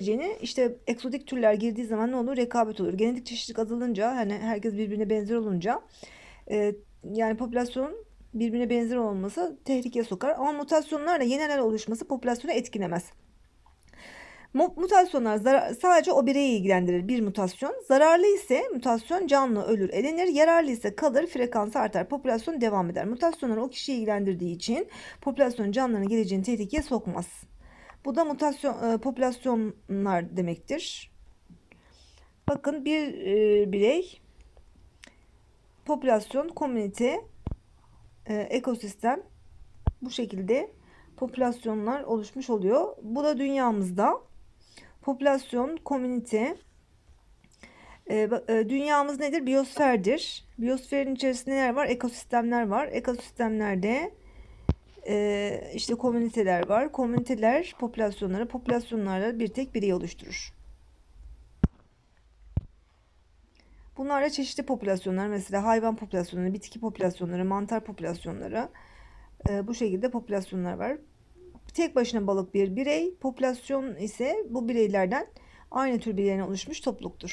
geleceğini işte eksotik türler girdiği zaman ne olur? Rekabet olur. Genetik çeşitlilik azalınca hani herkes birbirine benzer olunca e, yani popülasyon birbirine benzer olması tehlikeye sokar. Ama mutasyonlarla yeniler oluşması popülasyonu etkilemez. Mu- Mutasyonlar zara- sadece o bireyi ilgilendirir bir mutasyon. Zararlı ise mutasyon canlı ölür elenir. Yararlı ise kalır frekansı artar. Popülasyon devam eder. Mutasyonlar o kişiyi ilgilendirdiği için popülasyon canlıların geleceğini tehlikeye sokmaz. Bu da mutasyon e, popülasyonlar demektir. Bakın bir e, birey popülasyon, komünite, e, ekosistem bu şekilde popülasyonlar oluşmuş oluyor. Bu da dünyamızda popülasyon, komünite, e, e, dünyamız nedir? Biyosferdir. Biyosferin içerisinde neler var? Ekosistemler var. Ekosistemlerde e, işte komüniteler var. Komüniteler popülasyonları, popülasyonlarla bir tek birey oluşturur. Bunlar da çeşitli popülasyonlar mesela hayvan popülasyonları, bitki popülasyonları, mantar popülasyonları e, bu şekilde popülasyonlar var. Tek başına balık bir birey, popülasyon ise bu bireylerden aynı tür bireyden oluşmuş topluluktur.